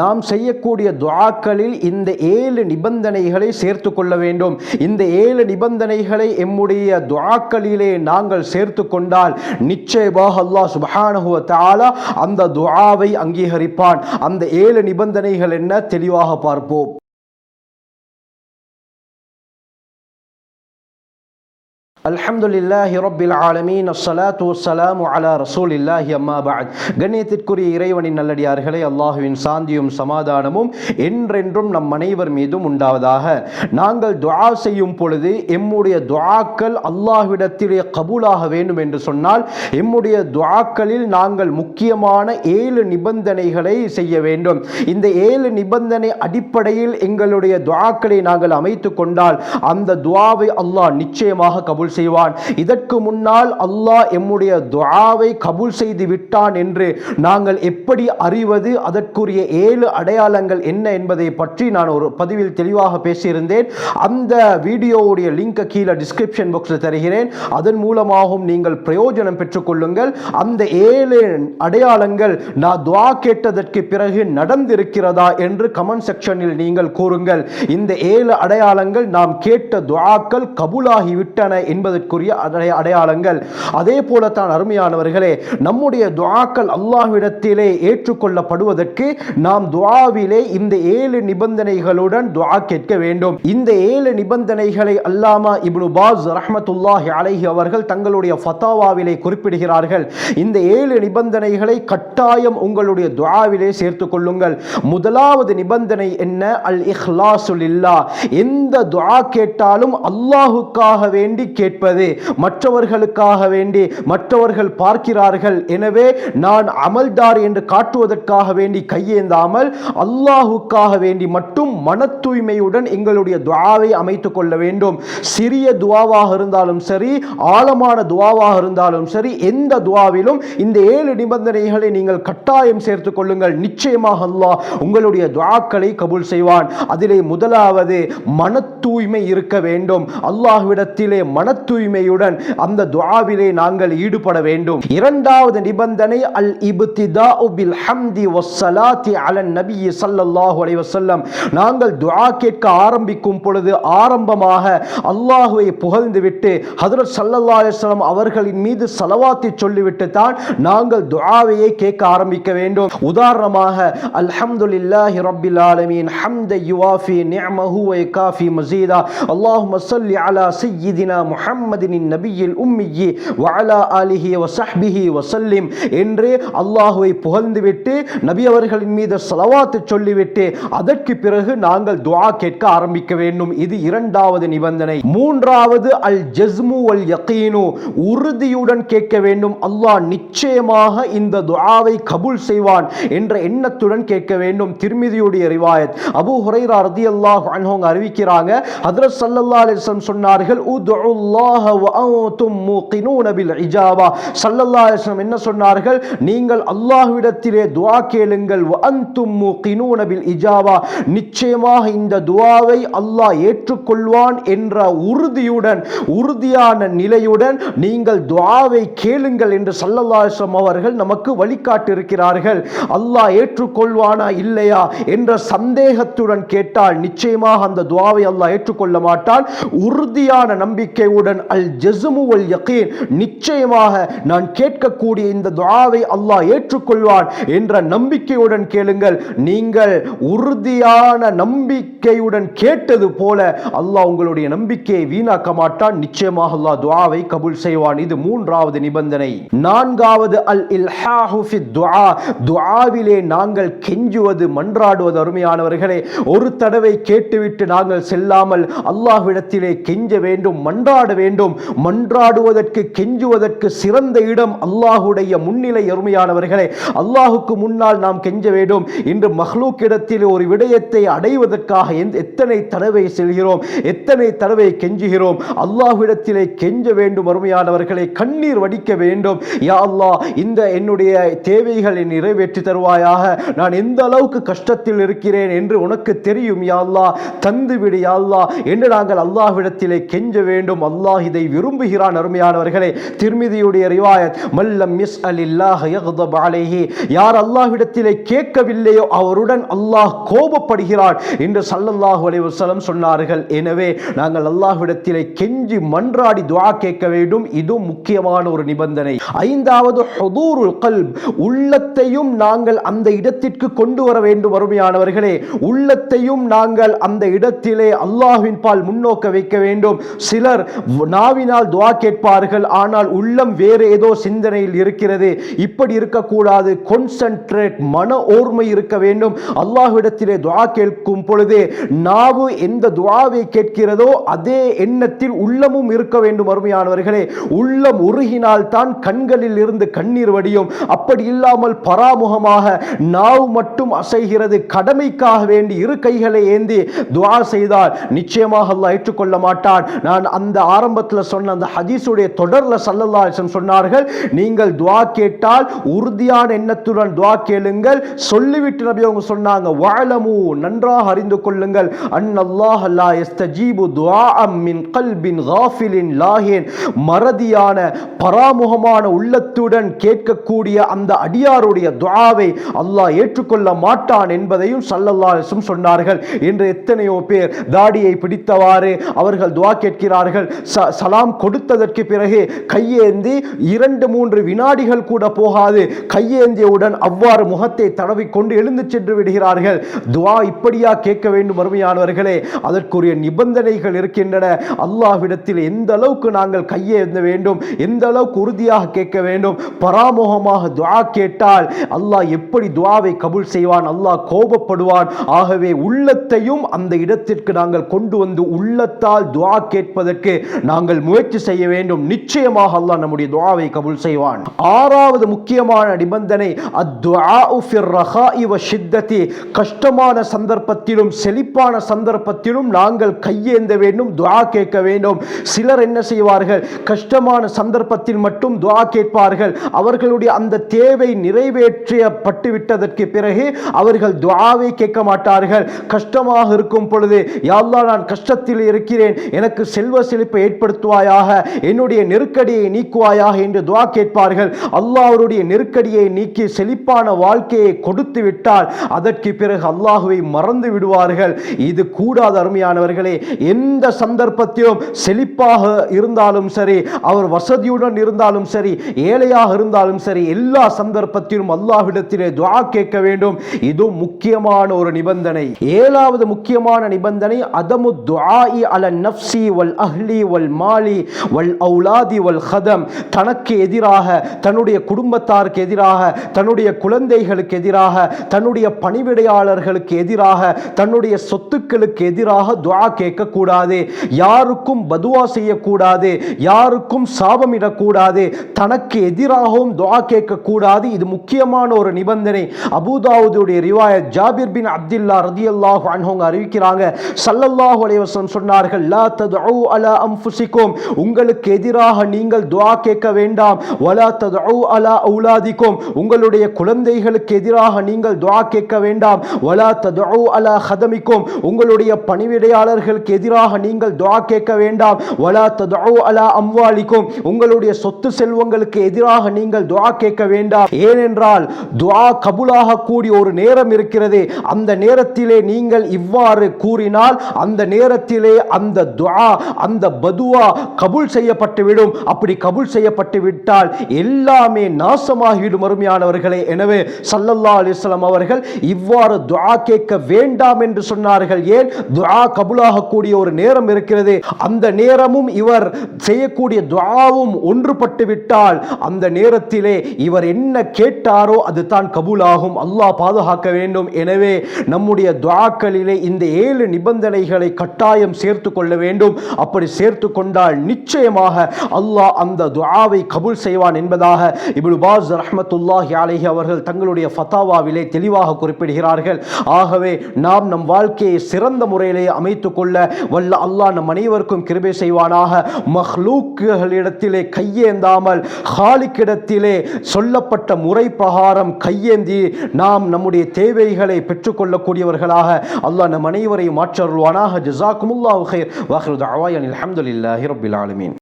நாம் செய்யக்கூடிய துவாக்களில் இந்த ஏழு நிபந்தனைகளை சேர்த்து கொள்ள வேண்டும். இந்த ஏழு நிபந்தனைகளை எம்முடைய துவாக்களிலே நாங்கள் சேர்த்து கொண்டால் நிச்சயமாக அல்லாஹ் சுப்ஹானஹு தாலா அந்த துவாவை அங்கீகரிப்பான். அந்த ஏழு நிபந்தனைகள் என்ன? தெளிவாக பார்ப்போம். அல்ஹம்துலில்லாஹி ரப்பில் ஆலமீன். அஸ்ஸலாத்து வஸ்ஸலாமு அலா ரசூலில்லாஹி அம்மா பஅத். கண்ணியத்திற்குரிய இறைவனின் நல்லடியார்களே அல்லாஹுவின் சாந்தியும் சமாதானமும் என்றென்றும் நம் அனைவர் மீதும் உண்டாவதாக. நாங்கள் துஆ செய்யும் பொழுது எம்முடைய துஆக்கள் அல்லாஹ்விடத்திலே கபூலாக வேண்டும் என்று சொன்னால் எம்முடைய துஆக்களில் நாங்கள் முக்கியமான ஏழு நிபந்தனைகளை செய்ய வேண்டும். இந்த ஏழு நிபந்தனை அடிப்படையில் எங்களுடைய துஆக்களை நாங்கள் அமைத்து கொண்டால் அந்த துஆவை அல்லாஹ் நிச்சயமாக கபூல் செய்வான். இதற்கு முன்னால் அல்லாஹ் எம்முடைய துவாவை கபூல் செய்து விட்டான் என்று நாங்கள் எப்படி அறிவது? அதற்குரிய ஏழு அடையாளங்கள் என்ன என்பதை பற்றி நான் ஒரு பதிவில் தெளிவாக பேசியிருந்தேன். அந்த வீடியோவுடைய லிங்கை கீழே டிஸ்கிரிப்ஷன் பாக்ஸில் தருகிறேன். அதன் மூலமாகவும் நீங்கள் பிரயோஜனம் பெற்றுக்கொள்ளுங்கள் அந்த ஏழு அடையாளங்கள் நான் துவா கேட்டதற்கு பிறகு நடந்திருக்கிறதா என்று கமெண்ட் செக்ஷனில் நீங்கள் கூறுங்கள். இந்த ஏழு அடையாளங்கள் நாம் கேட்ட துவாக்கள் கபூலாகிவிட்டன என்று என்பதற்குரிய அடைய- அடையாளங்கள். அதே போலத்தான் அருமையானவர்களே நம்முடைய துவாக்கள் அல்லாஹ்விடத்திலே ஏற்றுக்கொள்ளப்படுவதற்கு நாம் துவாவிலே இந்த ஏழு நிபந்தனைகளுடன் துவா கேட்க வேண்டும். இந்த ஏழு நிபந்தனைகளை அல்லாமா இப்னு பாஸ் ரஹமத்துல்லாஹி அலைஹி அவர்கள் தங்களுடைய ஃபத்தாவாவிலே குறிப்பிடுகிறார்கள். இந்த ஏழு நிபந்தனைகளை கட்டாயம் உங்களுடைய துவாவிலே சேர்த்துக் கொள்ளுங்கள். முதலாவது நிபந்தனை என்ன? அல் இஹ்லாசு லில்லாஹ். எந்த துவா கேட்டாலும் அல்லாஹுக்காக வேண்டி கேட்பது மற்றவர்களுக்காக வேண்டி மற்றவர்கள் பார்க்கிறார்கள். எனவே நான் அமல்தார் என்று காட்டுவதற்காக வேண்டி கையேந்தாமல் அல்லாஹுக்காக வேண்டி மட்டும் மன தூய்மையுடன் எங்களுடைய துவாவை அமைத்துக் கொள்ள வேண்டும். சிறிய துவாவாக இருந்தாலும் சரி ஆழமான துவாவாக இருந்தாலும் சரி எந்த துவாவிலும் இந்த ஏழு நிபந்தனைகளை நீங்கள் கட்டாயம் சேர்த்துக் கொள்ளுங்கள். நிச்சயமாக அல்லாஹ் உங்களுடைய துவாக்களை கபூல் செய்வான். அதிலே முதலாவது மன தூய்மை இருக்க வேண்டும். அல்லாஹ்விடத்திலே மன தூய்மையுடன் அந்த துவாவிலே நாங்கள் ஈடுபட வேண்டும். இரண்டாவது நிபந்தனை அல் இபுத்திதா உபில் ஹம்தி வஸ்ஸலாத்தி அலன் நபி ஸல்லல்லாஹு அலைவசல்லம் நாங்கள் துவா கேட்க ஆரம்பிக்கும் பொழுது ஆரம்பமாக அல்லாஹுவை புகழ்ந்து விட்டு ஹஜ்ரத் ஸல்லல்லாஹு அவர்களின் மீது சலவாத்தி சொல்லிவிட்டு தான் நாங்கள் துவாவையை கேட்க ஆரம்பிக்க வேண்டும். உதாரணமாக அல்ஹம்துலில்லாஹி ரப்பில் ஆலமீன் ஹம்த யுவாஃபி நிஅமஹு வ காஃபி மஸீதா அல்லாஹும்ம ஸல்லி அலா சய்யிதினா முஹம்மதின் நபியில் உம்மியி வாலா ஆலிஹி வசஹ்பிஹி வசல்லிம் என்று அல்லாஹுவை புகழ்ந்துவிட்டு நபி அவர்களின் மீது ஸலவாத்து சொல்லிவிட்டு அதற்கு பிறகு நாங்கள் துவா கேட்க ஆரம்பிக்க வேண்டும். இது இரண்டாவது நிபந்தனை. மூன்றாவது அல் ஜஸ்மு அல் யகீனு உறுதியுடன் கேட்க வேண்டும். அல்லாஹ் நிச்சயமாக இந்த துஆவை கபூல் செய்வான் என்ற எண்ணத்துடன் கேட்க வேண்டும். திருமிதியுடைய ரிவாயத். அபு ஹுரைரா ரதி அல்லாஹ் அறிவிக்கிறாங்க ஹதரத் சல்லல்லா அலிஸ்லம் வஸல்லம் சொன்னார்கள் உதுல்லாஹ அல்லாஹ அன்தும் மூகினூன பில் இஜாபா. ஸல்லல்லாஹு அலைஹி வஸல்லம் என்ன சொன்னார்கள்? நீங்கள் அல்லாஹ்விடத்திலே துஆ கேளுங்கள். வ மூகினூன பில் இஜாபா. நிச்சயமாக இந்த துஆவை அல்லாஹ் ஏற்றுக்கொள்வான் என்ற உறுதியுடன் உறுதியான நிலையுடன் நீங்கள் துஆவை கேளுங்கள் என்று ஸல்லல்லாஹு அலைஹி வஸல்லம் அவர்கள் நமக்கு வழிகாட்டியிருக்கிறார்கள். அல்லாஹ் ஏற்றுக்கொள்வானா இல்லையா என்ற சந்தேகத்துடன் கேட்டால் நிச்சயமாக அந்த துவாவை அல்லாஹ் ஏற்றுக்கொள்ள மாட்டான். உறுதியான நம்பிக்கையுடன் அல் ஜெசுமு அல் யக்கீன் நிச்சயமாக நான் கேட்கக்கூடிய இந்த துவாவை அல்லாஹ் ஏற்றுக்கொள்வான் என்ற நம்பிக்கையுடன் கேளுங்கள். நீங்கள் உறுதியான நம்பிக்கையுடன் கேட்டது போல அல்லாஹ் உங்களுடைய நம்பிக்கையை வீணாக்க மாட்டான். நிச்சயமாக அல்லாஹ் துவாவை கபூல் செய்வான். இது மூன்றாவது நிபந்தனை. நான்காவது அல் இல்ஹாஹு ஃபி துஆ. துஆவிலே நாங்கள் கெஞ்சுவது மன்றாடுவது அருமையானவர்களே. ஒரு தடவை கேட்டுவிட்டு நாங்கள் செல்லாமல் அல்லாஹ்விடத்திலே கெஞ்ச வேண்டும் மன்றாட வேண்டும். மன்றாடுவதற்கு கெஞ்சுவதற்கு சிறந்த இடம் அல்லாஹுடைய முன்னிலை அருமையானவர்களே. அல்லாஹுக்கு முன்னால் நாம் கெஞ்ச வேண்டும். இன்று மஹ்லூக்கிடத்தில் ஒரு விடயத்தை அடைவதற்காக எத்தனை தடவை செல்கிறோம் எத்தனை தடவை கெஞ்சுகிறோம். அல்லாஹ்விடத்திலே கெஞ்ச வேண்டும் அருமையானவர்களை. கண்ணீர் வடிக்க வேண்டும். யா அல்லாஹ் இந்த என்னுடைய தேவைகளை நிறைவேற்றி தருவாயாக. நான் எந்த அளவுக்கு கஷ்டத்தில் இருக்கிறேன் என்று உனக்கு தெரியும் யா அல்லாஹ். தந்துவிடு யா அல்லாஹ். என்று நாங்கள் அல்லாஹ்விடத்திலே கெஞ்ச வேண்டும். அல்லாஹ் அல்லாஹ் இதை விரும்புகிறான் அருமையானவர்களே. திருமிதியுடைய ரிவாயத் மல்லம் மிஸ் அல் இல்லாஹ் யகதப் அலைஹி. யார் அல்லாஹ்விடத்திலே கேட்கவில்லையோ அவருடன் அல்லாஹ் கோபப்படுகிறான் என்று சல்லல்லாஹு அலைஹி வஸல்லம் சொன்னார்கள். எனவே நாங்கள் அல்லாஹ்விடத்திலே கெஞ்சி மன்றாடி துவா கேட்க வேண்டும். இது முக்கியமான ஒரு நிபந்தனை. ஐந்தாவது ஹுதூருல் கல்ப். உள்ளத்தையும் நாங்கள் அந்த இடத்திற்கு கொண்டு வர வேண்டும் அருமையானவர்களே. உள்ளத்தையும் நாங்கள் அந்த இடத்திலே அல்லாஹ்வின் பால் முன்னோக்க வைக்க வேண்டும். சிலர் நாவினால் துவா கேட்பார்கள் ஆனால் உள்ளம் வேறு ஏதோ சிந்தனையில் இருக்கிறது. இப்படி இருக்கக்கூடாது. கொன்சென்ட்ரேட் மன ஓர்மை இருக்க வேண்டும். அல்லாஹ்விடத்திலே துவா கேட்கும் பொழுது நாவு எந்த துவாவை கேட்கிறதோ அதே எண்ணத்தில் உள்ளமும் இருக்க வேண்டும் அருமையானவர்களே. உள்ளம் உருகினால் தான் கண்களில் இருந்து கண்ணீர் வடியும். அப்படி இல்லாமல் பராமுகமாக நாவு மட்டும் அசைகிறது. கடமைக்காக வேண்டி இரு கைகளை ஏந்தி துவா செய்தால் நிச்சயமாக அல்லாஹ் ஏற்றுக்கொள்ள மாட்டான். நான் அந்த ஆரம்பத்தில் சொன்ன அந்த ஹதீஸுடைய தொடரில் சல்லல்லா சொன்னார்கள் நீங்கள் துவா கேட்டால் உறுதியான எண்ணத்துடன் துவா கேளுங்கள். சொல்லிவிட்டு நபி அவங்க சொன்னாங்க வாழமு நன்றாக அறிந்து கொள்ளுங்கள். அன்னல்லாஹ் லா யஸ்தஜீபு துவா மின் கல்பின் காஃபிலின் லாஹேன். மறதியான பராமுகமான உள்ளத்துடன் கேட்கக்கூடிய அந்த அடியாருடைய துவாவை அல்லாஹ் ஏற்றுக்கொள்ள மாட்டான் என்பதையும் சல்லல்லா சொன்னார்கள். என்று எத்தனையோ பேர் தாடியை பிடித்தவாறு அவர்கள் துவா கேட்கிறார்கள். ச- சலாம் கொடுத்ததற்கு பிறகு கையேந்தி இரண்டு மூன்று வினாடிகள் கூட போகாது. கையேந்தியவுடன் அவ்வாறு முகத்தை தடவிக்கொண்டு எழுந்து சென்று விடுகிறார்கள். துவா இப்படியா கேட்க வேண்டும் அருமையானவர்களே. அதற்குரிய நிபந்தனைகள் இருக்கின்றன. அல்லாஹ்விடத்தில் எந்த அளவுக்கு நாங்கள் கையேந்த வேண்டும் எந்த அளவுக்கு உறுதியாக கேட்க வேண்டும் பராமுகமாக துவா கேட்டால் அல்லாஹ் எப்படி துவாவை கபுல் செய்வான் அல்லாஹ் கோபப்படுவான். ஆகவே உள்ளத்தையும் அந்த இடத்திற்கு நாங்கள் கொண்டு வந்து உள்ளத்தால் துவா கேட்பதற்கு நாங்கள் முயற்சி செய்ய வேண்டும். நிச்சயமாக அல்லாஹ் நம்முடைய துவாவை கபுல் செய்வான். ஆறாவது முக்கியமான நிபந்தனை அத்துஆஉ கஷ்டமான சந்தர்ப்பத்திலும் செழிப்பான சந்தர்ப்பத்திலும் நாங்கள் கையேந்த வேண்டும் துவா கேட்க வேண்டும். சிலர் என்ன செய்வார்கள்? கஷ்டமான சந்தர்ப்பத்தில் மட்டும் துவா கேட்பார்கள். அவர்களுடைய அந்த தேவை நிறைவேற்றப்பட்டு விட்டதற்கு பிறகு அவர்கள் துவாவை கேட்க மாட்டார்கள். கஷ்டமாக இருக்கும் பொழுது யாழ்லா நான் கஷ்டத்தில் இருக்கிறேன். எனக்கு செல்வ செழிப்பை ஏற்படுத்துவாயாக என்னுடைய நெருக்கடியை நீக்குவாயாக என்று துவா கேட்பார்கள். அல்லாஹருடைய நெருக்கடியை நீக்கி செழிப்பான வாழ்க்கையை கொடுத்து விட்டால் அதற்கு பிறகு அல்லாஹுவை மறந்து விடுவார்கள். இது கூடாத அருமையானவர்களே. எந்த சந்தர்ப்பத்திலும் செழிப்பாக இருந்தாலும் சரி அவர் வசதியுடன் இருந்தாலும் சரி ஏழையாக இருந்தாலும் சரி எல்லா சந்தர்ப்பத்திலும் அல்லாஹ்விடத்திலே துவா கேட்க வேண்டும். இது முக்கியமான ஒரு நிபந்தனை. ஏழாவது முக்கியமான நிபந்தனை அதமு துஆஇ அல நப்சி வல் அஹ்லி வல் வல் மாலி வல் அவுலாதி வல் ஹதம். தனக்கு எதிராக தன்னுடைய குடும்பத்தாருக்கு எதிராக தன்னுடைய குழந்தைகளுக்கு எதிராக தன்னுடைய பணிவிடையாளர்களுக்கு எதிராக தன்னுடைய சொத்துக்களுக்கு எதிராக துவா கேட்கக்கூடாது. யாருக்கும் பதுவா செய்யக்கூடாது. யாருக்கும் சாபமிடக்கூடாது. தனக்கு எதிராகவும் துவா கேட்கக்கூடாது. இது முக்கியமான ஒரு நிபந்தனை. அபுதாவுடைய ரிவாய ஜாபிர் பின் அப்துல்லா ரதி அல்லாஹ் அறிவிக்கிறாங்க. சல்லல்லாஹு அலைவசம் சொன்னார்கள் லா தது அலா அம்ஃபு அன்புசிக்கும் உங்களுக்கு எதிராக நீங்கள் துவா கேட்க வேண்டாம். வலா ததுஉ அலா அவுலாதிக்கும் உங்களுடைய குழந்தைகளுக்கு எதிராக நீங்கள் துவா கேட்க வேண்டாம். வலா ததுஉ அலா ஹதமிக்கும். உங்களுடைய பணிவிடையாளர்களுக்கு எதிராக நீங்கள் துவா கேட்க வேண்டாம். வலா ததுஉ அலா அம்வாலிக்கும் உங்களுடைய சொத்து செல்வங்களுக்கு எதிராக நீங்கள் துவா கேட்க வேண்டாம். ஏனென்றால் துவா கபூலாக கூடிய ஒரு நேரம் இருக்கிறது. அந்த நேரத்திலே நீங்கள் இவ்வாறு கூறினால் அந்த நேரத்திலே அந்த துவா அந்த பதுவா கபுல் செய்யப்பட்டுவிடும் அப்படி கபுல் செய்யப்பட்டு விட்டால் எல்லாமே நாசமாகிவிடும் அருமையானவர்களே. எனவே சல்லல்லா அலிஸ்லாம் அவர்கள் இவ்வாறு துவா கேட்க வேண்டாம் என்று சொன்னார்கள். ஏன்? துவா கபூலாக கூடிய ஒரு நேரம் இருக்கிறது. அந்த நேரமும் இவர் செய்யக்கூடிய துவாவும் ஒன்றுபட்டு விட்டால் அந்த நேரத்திலே இவர் என்ன கேட்டாரோ அது தான் கபூலாகும். அல்லாஹ் பாதுகாக்க வேண்டும். எனவே நம்முடைய துவாக்களிலே இந்த ஏழு நிபந்தனைகளை கட்டாயம் சேர்த்து கொள்ள வேண்டும். அப்படி சேர்த்து கொண்டால் நிச்சயமாக அல்லாஹ் அந்த துஆவை கபுல் செய்வான் என்பதாக இப்னு பாஸ் ரஹமத்துல்லாஹி அலைஹி அவர்கள் தங்களுடைய ஃபத்தாவாவிலே தெளிவாக குறிப்பிடுகிறார்கள். ஆகவே நாம் நம் வாழ்க்கையை சிறந்த முறையிலே அமைத்துக் கொள்ள வல்ல அல்லாஹ் நம் அனைவருக்கும் கிருபை செய்வானாக. மஹ்லூக்குகளிடத்திலே கையேந்தாமல் ஹாலிக்கிடத்திலே சொல்லப்பட்ட முறை பிரகாரம் கையேந்தி நாம் நம்முடைய தேவைகளை பெற்றுக்கொள்ளக்கூடியவர்களாக அல்லாஹ் நம் அனைவரையும் மாற்றருள்வானாக ஜஸாக்குமுல்லாஹு ஹைர் வாஹிரு தஅவாயன் அல்ஹம்துலில்லாஹி ரப்பில் ஆலமீன்